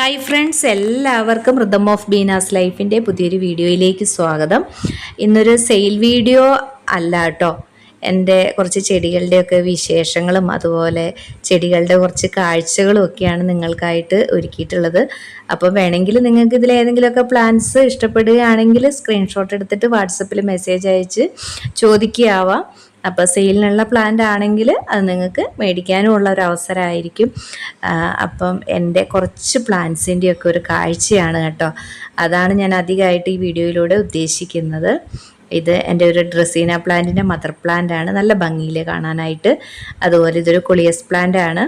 Hi friends എല്ലാവർക്കും rhythm of Beena's ലൈഫിന്റെ പുതിയൊരു വീഡിയോയിലേക്ക് സ്വാഗതം. ഇന്നൊരു സെയിൽ വീഡിയോ അല്ല കേട്ടോ എന്റെ കുറച്ച് ചെടികളുടെയൊക്കെ വിശേഷങ്ങളും അതുപോലെ ചെടികളുടെ കുറച്ച് കാഴ്ചകളും ഒക്കെയാണ് നിങ്ങൾക്കായിട്ട് ഒരുക്കിയിട്ടുള്ളത്. അപ്പോൾ വേണമെങ്കിൽ നിങ്ങൾക്ക് ഇതിൽ ഏതെങ്കിലുമൊക്കെ പ്ലാൻസ് ഇഷ്ടപ്പെടുകയാണെങ്കിൽ സ്ക്രീൻഷോട്ട് എടുത്തിട്ട് വാട്സപ്പിൽ മെസ്സേജ് അയച്ച് ചോദിക്കുകയാവാം അപ്പോൾ സെയിലിനുള്ള പ്ലാന്റ് ആണെങ്കിൽ അത് നിങ്ങൾക്ക് മേടിക്കാനും ഉള്ള ഒരു അവസരമായിരിക്കും. അപ്പം എന്റെ കുറച്ച് പ്ലാന്റ്സിന്റെയൊക്കെ ഒരു കാഴ്ചയാണ് കേട്ടോ. അതാണ് ഞാൻ അധികമായിട്ട് ഈ വീഡിയോയിലൂടെ ഉദ്ദേശിക്കുന്നത്. ഇത് എന്റെ ഒരു ഡ്രസീന പ്ലാന്റിന്റെ മദർ പ്ലാന്റ് ആണ്. നല്ല ഭംഗിയിൽ കാണാനായിട്ട്. അതുപോലെ ഇതൊരു കൊളിയസ് പ്ലാന്റ് ആണ്.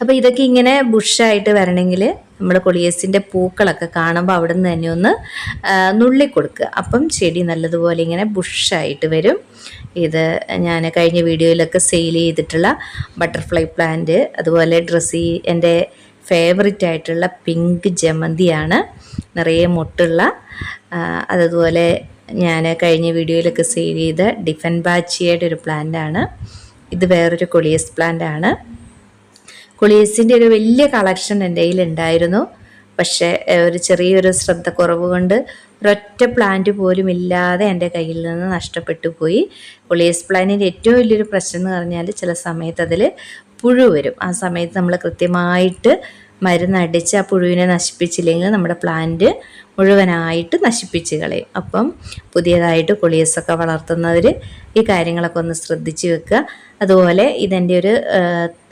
അപ്പോൾ ഇതൊക്കെ ഇങ്ങനെ ബുഷായിട്ട് വരണമെങ്കിൽ നമ്മൾ കൊളിയസിന്റെ പൂക്കളൊക്കെ കാണുമ്പോൾ അവിടെ നിന്ന് തന്നെ ഒന്ന് നുള്ളി കൊടുക്കുക. അപ്പം ചെടി നല്ലതുപോലെ ഇങ്ങനെ ബുഷായിട്ട് വരും. ഇത് ഞാൻ കഴിഞ്ഞ വീഡിയോയിലൊക്കെ സെയിൽ ചെയ്തിട്ടുള്ള ബട്ടർഫ്ലൈ പ്ലാന്റ് അതുപോലെ ഡ്രസ്സി എന്റെ ഫേവററ്റ് ആയിട്ടുള്ള പിങ്ക് ജമന്തിയാണ്. നിറയെ മുട്ടുള്ള അതുപോലെ ഞാൻ കഴിഞ്ഞ വീഡിയോയിലൊക്കെ സെയിൽ ചെയ്ത ഡിഫൻ ബാച്ചിയുടെ ഒരു പ്ലാന്റാണ് ഇത് വേറൊരു കൊളിയസ് പ്ലാന്റ് ആണ്. കൊളിയസിന്റെ ഒരു വലിയ കളക്ഷൻ എന്റെ കയ്യിൽ ഉണ്ടായിരുന്നു പക്ഷേ ഒരു ചെറിയൊരു ശ്രദ്ധക്കുറവ് കൊണ്ട് ഒരൊറ്റ പ്ലാന്റ് പോലും ഇല്ലാതെ എന്റെ കയ്യിൽ നിന്ന് നഷ്ടപ്പെട്ടു പോയി. പൊളിയസ് പ്ലാന്റിന്റെ ഏറ്റവും വലിയൊരു പ്രശ്നം എന്ന് പറഞ്ഞാൽ ചില സമയത്ത് അതിൽ പുഴു വരും. ആ സമയത്ത് നമ്മൾ കൃത്യമായിട്ട് മരുന്നടിച്ച് ആ പുഴുവിനെ നശിപ്പിച്ചില്ലെങ്കിൽ നമ്മുടെ പ്ലാന്റ് മുഴുവനായിട്ട് നശിപ്പിച്ച് കളയും. അപ്പം പുതിയതായിട്ട് കൊളിയസൊക്കെ വളർത്തുന്നവർ ഈ കാര്യങ്ങളൊക്കെ ഒന്ന് ശ്രദ്ധിച്ച് വെക്കുക. അതുപോലെ ഇതെന്റെ ഒരു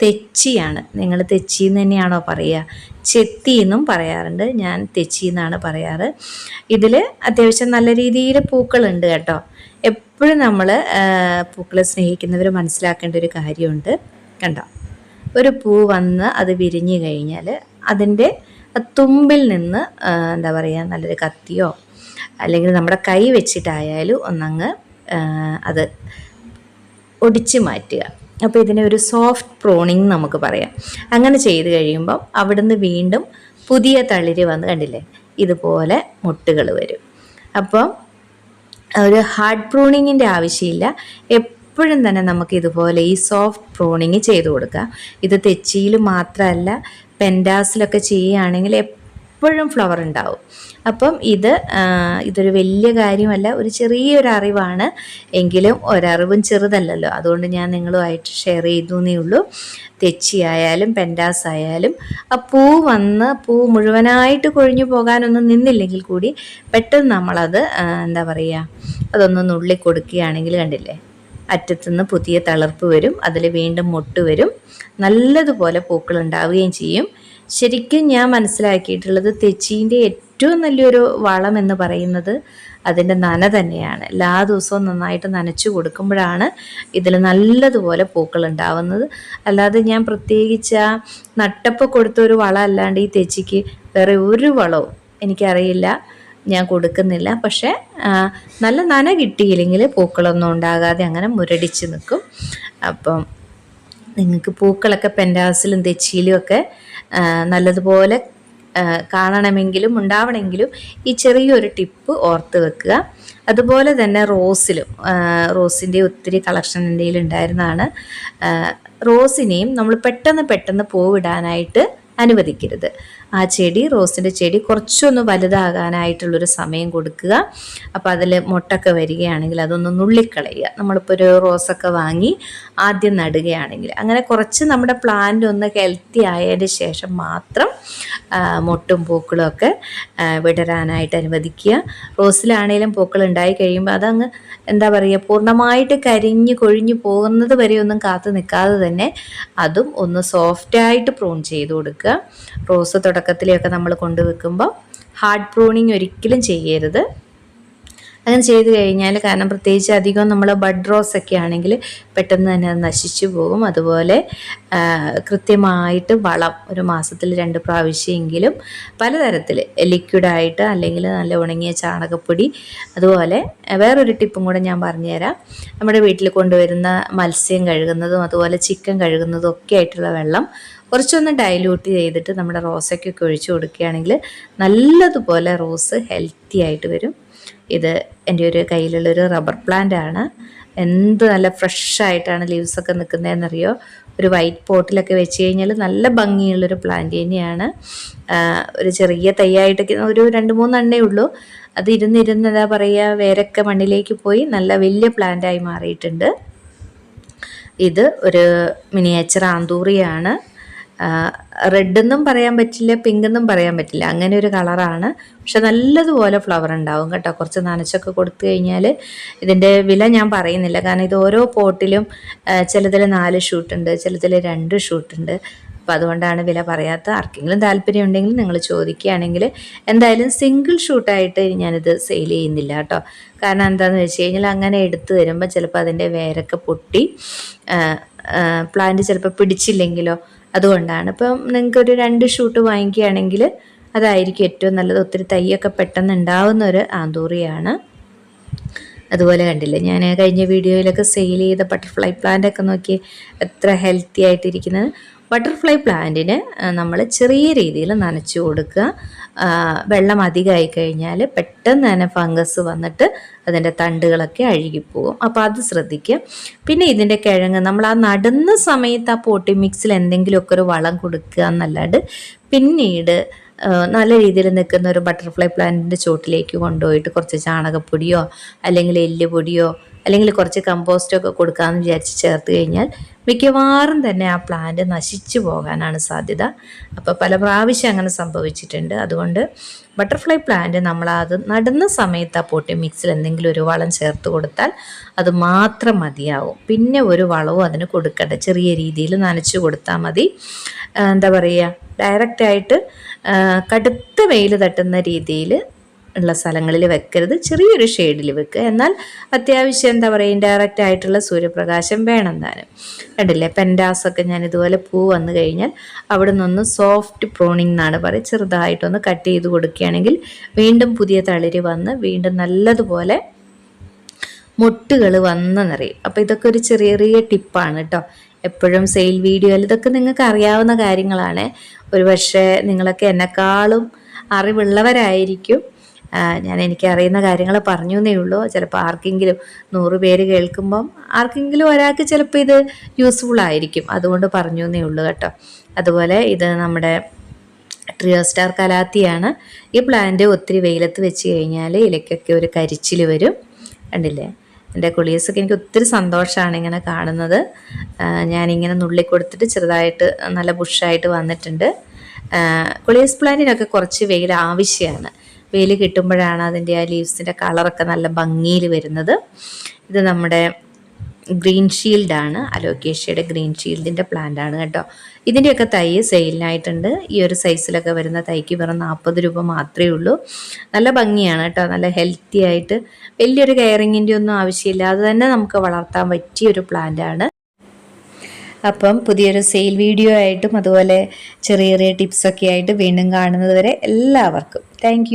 തെച്ചിയാണ്. നിങ്ങൾ തെച്ചി എന്ന് തന്നെയാണോ പറയുക? ചെത്തി എന്നും പറയാറുണ്ട്. ഞാൻ തെച്ചി എന്നാണ് പറയാറ്. ഇതിൽ അത്യാവശ്യം നല്ല രീതിയിൽ പൂക്കളുണ്ട് കേട്ടോ. എപ്പോഴും നമ്മൾ പൂക്കളെ സ്നേഹിക്കുന്നവർ മനസ്സിലാക്കേണ്ട ഒരു കാര്യമുണ്ട്. കണ്ടോ? ഒരു പൂ വന്ന് അത് വിരിഞ്ഞു കഴിഞ്ഞാൽ അതിന്റെ തുമ്പിൽ നിന്ന് എന്താ പറയുക നല്ലൊരു കത്തിയോ അല്ലെങ്കിൽ നമ്മുടെ കൈ വെച്ചിട്ടായാലും ഒന്നങ്ങ് അത് ഒടിച്ച് മാറ്റുക. അപ്പോൾ ഇതിനെ ഒരു സോഫ്റ്റ് പ്രോണിങ് നമുക്ക് പറയാം. അങ്ങനെ ചെയ്ത് കഴിയുമ്പം അവിടുന്ന് വീണ്ടും പുതിയ തളിര് വന്ന് കണ്ടില്ലേ ഇതുപോലെ മുട്ടുകൾ വരും. അപ്പം ഒരു ഹാർഡ് പ്രൂണിങ്ങിന്റെ ആവശ്യമില്ല. എപ്പോഴും തന്നെ നമുക്ക് ഇതുപോലെ ഈ സോഫ്റ്റ് പ്രൂണിങ് ചെയ്ത് കൊടുക്കുക. ഇത് തെച്ചിയിൽ മാത്രമല്ല പെൻഡാസിലൊക്കെ ചെയ്യുകയാണെങ്കിൽ എപ്പോഴും ഫ്ലവർ ഉണ്ടാവും. അപ്പം ഇത് ഇതൊരു വലിയ കാര്യമല്ല ഒരു ചെറിയൊരു അറിവാണ്. എങ്കിലും ഒരറിവും ചെറുതല്ലല്ലോ. അതുകൊണ്ട് ഞാൻ നിങ്ങളുമായിട്ട് ഷെയർ ചെയ്തു എന്നേ ഉള്ളൂ. തെച്ചിയായാലും പെൻഡാസ് ആയാലും ആ പൂ വന്ന് പൂ മുഴുവനായിട്ട് കൊഴിഞ്ഞു പോകാനൊന്നും നിന്നില്ലെങ്കിൽ കൂടി പെട്ടെന്ന് നമ്മളത് എന്താ പറയുക അതൊന്ന് നുള്ളി കൊടുക്കുകയാണെങ്കിൽ കണ്ടില്ലേ? അറ്റത്തുനിന്ന് പുതിയ തളർപ്പ് വരും അതിൽ വീണ്ടും മുട്ട് വരും. നല്ലതുപോലെ പൂക്കൾ ഉണ്ടാവുകയും ചെയ്യും. ശരിക്കും ഞാൻ മനസ്സിലാക്കിയിട്ടുള്ളത് തെച്ചീന്റെ ഏറ്റവും നല്ലൊരു വളം എന്ന് പറയുന്നത് അതിന്റെ നന തന്നെയാണ്. എല്ലാ ദിവസവും നന്നായിട്ട് നനച്ചു കൊടുക്കുമ്പോഴാണ് ഇതിൽ നല്ലതുപോലെ പൂക്കൾ ഉണ്ടാവുന്നത് അല്ലാതെ ഞാൻ പ്രത്യേകിച്ച് ആ നട്ടപ്പ് കൊടുത്തൊരു വളം അല്ലാണ്ട് ഈ തെച്ചിക്ക് വേറെ ഒരു വളവും എനിക്കറിയില്ല. ഞാൻ കൊടുക്കുന്നില്ല. പക്ഷേ നല്ല നന കിട്ടിയില്ലെങ്കിൽ പൂക്കളൊന്നും ഉണ്ടാകാതെ അങ്ങനെ മുരടിച്ച് നിൽക്കും അപ്പം നിങ്ങൾക്ക് പൂക്കളൊക്കെ പെൻഡാസിലും തെച്ചിയിലും ഒക്കെ നല്ലതുപോലെ കാണണമെങ്കിലും ഉണ്ടാവണമെങ്കിലും ഈ ചെറിയൊരു ടിപ്പ് ഓർത്ത് വെക്കുക. അതുപോലെ തന്നെ റോസിലും റോസിന്റെ ഒത്തിരി കളക്ഷൻ എന്റെ ഉണ്ടായിരുന്നതാണ് റോസിനെയും നമ്മൾ പെട്ടെന്ന് പെട്ടെന്ന് പൂവിടാനായിട്ട് അനുവദിക്കരുത്. ആ ചെടി റോസിന്റെ ചെടി കുറച്ചൊന്ന് വലുതാകാനായിട്ടുള്ളൊരു സമയം കൊടുക്കുക. അപ്പോൾ അതിൽ മുട്ടൊക്കെ വരികയാണെങ്കിൽ അതൊന്ന് നുള്ളിക്കളയുക. നമ്മളിപ്പോൾ ഒരു റോസൊക്കെ വാങ്ങി ആദ്യം നടുകയാണെങ്കിൽ. അങ്ങനെ കുറച്ച് നമ്മുടെ പ്ലാന്റ് ഒന്ന് ഹെൽത്തി ആയതിന് ശേഷം മാത്രം മുട്ടും പൂക്കളും ഒക്കെ വിടരാനായിട്ട് അനുവദിക്കുക. റോസിലാണേലും പൂക്കൾ ഉണ്ടായി കഴിയുമ്പോൾ അതങ്ങ് എന്താ പറയുക പൂർണമായിട്ട് കരിഞ്ഞ് കൊഴിഞ്ഞു പോകുന്നത് വരെ ഒന്നും കാത്തു നിൽക്കാതെ തന്നെ അതും ഒന്ന് സോഫ്റ്റായിട്ട് പ്രൂൺ ചെയ്ത് കൊടുക്കുക. റോസ് തുടക്കത്തിലെയൊക്കെ നമ്മൾ കൊണ്ടുവെക്കുമ്പോൾ ഹാർഡ് പ്രൂണിങ് ഒരിക്കലും ചെയ്യരുത്. അങ്ങനെ ചെയ്ത് കഴിഞ്ഞാൽ കാരണം പ്രത്യേകിച്ച് അധികം നമ്മൾ ബഡ് റോസ് ഒക്കെ ആണെങ്കിൽ പെട്ടെന്ന് തന്നെ നശിച്ചു പോകും. അതുപോലെ കൃത്യമായിട്ട് വളം ഒരു മാസത്തിൽ രണ്ട് പ്രാവശ്യമെങ്കിലും പലതരത്തിൽ ലിക്വിഡായിട്ട് അല്ലെങ്കിൽ നല്ല ഉണങ്ങിയ ചാണകപ്പൊടി അതുപോലെ വേറൊരു ടിപ്പും കൂടെ ഞാൻ പറഞ്ഞുതരാം. നമ്മുടെ വീട്ടിൽ കൊണ്ടുവരുന്ന മത്സ്യം കഴുകുന്നതും അതുപോലെ ചിക്കൻ കഴുകുന്നതും ഒക്കെ ആയിട്ടുള്ള വെള്ളം കുറച്ചൊന്ന് ഡൈല്യൂട്ട് ചെയ്തിട്ട് നമ്മുടെ റോസയ്ക്കൊക്കെ ഒഴിച്ചു കൊടുക്കുകയാണെങ്കിൽ നല്ലതുപോലെ റോസ് ഹെൽത്തി ആയിട്ട് വരും. ഇത് എന്റെ ഒരു കയ്യിലുള്ളൊരു റബ്ബർ പ്ലാന്റ് ആണ്. എന്ത് നല്ല ഫ്രഷ് ആയിട്ടാണ് ലീവ്സൊക്കെ നിൽക്കുന്നതെന്നറിയോ? ഒരു വൈറ്റ് പോട്ടിലൊക്കെ വെച്ച് കഴിഞ്ഞാൽ നല്ല ഭംഗിയുള്ളൊരു പ്ലാന്റ് തന്നെയാണ്. ഒരു ചെറിയ തൈയായിട്ടൊക്കെ ഒരു രണ്ട് മൂന്നെണ്ണേ ഉള്ളൂ. അത് ഇരുന്നിരുന്ന് എന്താ പറയുക വേരൊക്കെ മണ്ണിലേക്ക് പോയി നല്ല വലിയ പ്ലാന്റായി മാറിയിട്ടുണ്ട്. ഇത് ഒരു മിനിയേച്ചർ ആന്തൂറിയാണ്. റെഡ് എന്നും പറയാൻ പറ്റില്ല പിങ്ക് എന്നും പറയാൻ പറ്റില്ല. അങ്ങനെ ഒരു കളറാണ്. പക്ഷെ നല്ലതുപോലെ ഫ്ലവർ ഉണ്ടാവും കേട്ടോ. കുറച്ച് നനച്ചൊക്കെ കൊടുത്തു കഴിഞ്ഞാൽ ഇതിന്റെ വില ഞാൻ പറയുന്നില്ല. കാരണം ഇത് ഓരോ പോട്ടിലും ചിലതിൽ നാല് ഷൂട്ടുണ്ട് ചിലതിൽ രണ്ട് ഷൂട്ടുണ്ട്. അപ്പോൾ അതുകൊണ്ടാണ് വില പറയാത്ത. ആർക്കെങ്കിലും താല്പര്യം ഉണ്ടെങ്കിൽ നിങ്ങൾ ചോദിക്കുകയാണെങ്കിൽ എന്തായാലും സിംഗിൾ ഷൂട്ടായിട്ട് ഞാനിത് സെയിൽ ചെയ്യുന്നില്ല കേട്ടോ. കാരണം എന്താണെന്ന് വെച്ച് കഴിഞ്ഞാൽ അങ്ങനെ എടുത്തു തരുമ്പോൾ ചിലപ്പോൾ അതിന്റെ വേരൊക്കെ പൊട്ടി പ്ലാന്റ് ചിലപ്പോൾ പിടിച്ചില്ലെങ്കിലോ അതുകൊണ്ടാണ്. ഇപ്പം നിങ്ങൾക്കൊരു രണ്ട് ഷൂട്ട് വാങ്ങിക്കുകയാണെങ്കിൽ അതായിരിക്കും ഏറ്റവും നല്ലത്. ഒത്തിരി തൈയൊക്കെ പെട്ടെന്ന് ഉണ്ടാവുന്ന ഒരു ആന്തൂറിയാണ്. അതുപോലെ കണ്ടില്ലേ ഞാൻ കഴിഞ്ഞ വീഡിയോയിലൊക്കെ സെയിൽ ചെയ്ത ബട്ടർഫ്ലൈ പ്ലാന്റ് ഒക്കെ നോക്കി എത്ര ഹെൽത്തി ആയിട്ടിരിക്കുന്നത്. ബട്ടർഫ്ലൈ പ്ലാന്റിന് നമ്മൾ ചെറിയ രീതിയിൽ നനച്ചു കൊടുക്കുക. വെള്ളം അധികമായി കഴിഞ്ഞാൽ പെട്ടെന്ന് തന്നെ ഫംഗസ് വന്നിട്ട് അതിന്റെ തണ്ടുകളൊക്കെ അഴുകിപ്പോകും. അപ്പോൾ അത് ശ്രദ്ധിക്കുക. പിന്നെ ഇതിന്റെ കിഴങ്ങ് നമ്മൾ ആ നടുന്ന സമയത്ത് ആ പോട്ടി മിക്സിൽ എന്തെങ്കിലുമൊക്കെ ഒരു വളം കൊടുക്കുക എന്നല്ലാണ്ട് പിന്നീട് നല്ല രീതിയിൽ നിൽക്കുന്ന ഒരു ബട്ടർഫ്ലൈ പ്ലാന്റിന്റെ ചോട്ടിലേക്ക് കൊണ്ടുപോയിട്ട് കുറച്ച് ചാണകപ്പൊടിയോ അല്ലെങ്കിൽ എല്ലുപൊടിയോ അല്ലെങ്കിൽ കുറച്ച് കമ്പോസ്റ്റോ ഒക്കെ കൊടുക്കാമെന്ന് വിചാരിച്ച് ചേർത്ത് കഴിഞ്ഞാൽ മിക്കവാറും തന്നെ ആ പ്ലാന്റ് നശിച്ചു പോകാനാണ് സാധ്യത. അപ്പോൾ പല പ്രാവശ്യം അങ്ങനെ സംഭവിച്ചിട്ടുണ്ട്. അതുകൊണ്ട് ബട്ടർഫ്ലൈ പ്ലാന്റ് നമ്മൾ അത് നടുന്ന സമയത്ത് ആ പൊട്ടി മിക്സിൽ എന്തെങ്കിലും ഒരു വളം ചേർത്ത് കൊടുത്താൽ അത് മാത്രം മതിയാവും. പിന്നെ ഒരു വളവും അതിന് കൊടുക്കണ്ട. ചെറിയ രീതിയിൽ നനച്ചു കൊടുത്താൽ മതി. എന്താ പറയുക? ഡയറക്റ്റായിട്ട് കടുത്ത വെയിൽ തട്ടുന്ന രീതിയിൽ ഉള്ള സ്ഥലങ്ങളിൽ വെക്കരുത്. ചെറിയൊരു ഷെയ്ഡിൽ വെക്കുക. എന്നാൽ അത്യാവശ്യം എന്താ പറയുക ഇൻഡയറക്റ്റ് ആയിട്ടുള്ള സൂര്യപ്രകാശം വേണം താനും. കണ്ടില്ലേ? പെൻഡാസൊക്കെ ഞാൻ ഇതുപോലെ പൂ വന്നു കഴിഞ്ഞാൽ അവിടെ നിന്ന് സോഫ്റ്റ് പ്രോണിങ് എന്നാണ് പറയുക. ചെറുതായിട്ടൊന്ന് കട്ട് ചെയ്ത് കൊടുക്കുകയാണെങ്കിൽ വീണ്ടും പുതിയ തളിര് വന്ന് വീണ്ടും നല്ലതുപോലെ മുട്ടുകൾ വന്ന് നിറയും. അപ്പോൾ ഇതൊക്കെ ഒരു ചെറിയ ചെറിയ ടിപ്പാണ് കേട്ടോ. എപ്പോഴും സെയിൽ വീഡിയോയിൽ ഇതൊക്കെ നിങ്ങൾക്ക് അറിയാവുന്ന കാര്യങ്ങളാണ്. ഒരു പക്ഷേ നിങ്ങളൊക്കെ എന്നെക്കാളും അറിവുള്ളവരായിരിക്കും. ഞാൻ എനിക്ക് അറിയുന്ന കാര്യങ്ങൾ പറഞ്ഞു എന്നേ ഉള്ളൂ. ചിലപ്പോൾ ആർക്കെങ്കിലും നൂറ് പേര് കേൾക്കുമ്പം ആർക്കെങ്കിലും ഒരാൾക്ക് ചിലപ്പോൾ ഇത് യൂസ്ഫുൾ ആയിരിക്കും. അതുകൊണ്ട് പറഞ്ഞു എന്നേ ഉള്ളൂ കേട്ടോ. അതുപോലെ ഇത് നമ്മുടെ ട്രിയോ സ്റ്റാർ കലാത്തിയാണ്. ഈ പ്ലാന്റ് ഒത്തിരി വെയിലത്ത് വെച്ച് കഴിഞ്ഞാൽ ഇലയ്ക്കൊക്കെ ഒരു കരിച്ചിൽ വരും. കണ്ടില്ലേ? എന്റെ കുളിയേഴ്സൊക്കെ എനിക്ക് ഒത്തിരി സന്തോഷമാണ് ഇങ്ങനെ കാണുന്നത്. ഞാനിങ്ങനെ നുള്ളി കൊടുത്തിട്ട് ചെറുതായിട്ട് നല്ല ബുഷായിട്ട് വന്നിട്ടുണ്ട്. കുളിയേഴ്സ് പ്ലാന്റിനൊക്കെ കുറച്ച് വെയിൽ ആവശ്യമാണ്. വെയിൽ കിട്ടുമ്പോഴാണ് അതിന്റെ ആ ലീവ്സിന്റെ കളറൊക്കെ നല്ല ഭംഗിയിൽ വരുന്നത്. ഇത് നമ്മുടെ ഗ്രീൻ ഷീൽഡാണ്. അലോക്കേഷ്യയുടെ ഗ്രീൻ ഷീൽഡിന്റെ പ്ലാന്റ് ആണ് കേട്ടോ. ഇതിന്റെയൊക്കെ തൈ സെയിലിനായിട്ടുണ്ട്. ഈ ഒരു സൈസിലൊക്കെ വരുന്ന തൈക്ക് വെറും നാൽപ്പത് രൂപ മാത്രമേ ഉള്ളൂ. നല്ല ഭംഗിയാണ് കേട്ടോ. നല്ല ഹെൽത്തി ആയിട്ട് വലിയൊരു കെയറിങ്ങിന്റെ ഒന്നും ആവശ്യമില്ല. അത് തന്നെ നമുക്ക് വളർത്താൻ പറ്റിയ ഒരു പ്ലാന്റ് ആണ്. അപ്പം പുതിയൊരു സെയിൽ വീഡിയോ ആയിട്ടും അതുപോലെ ചെറിയ ചെറിയ ടിപ്സൊക്കെ ആയിട്ട് വീണ്ടും കാണുന്നത് വരെ എല്ലാവർക്കും. താങ്ക്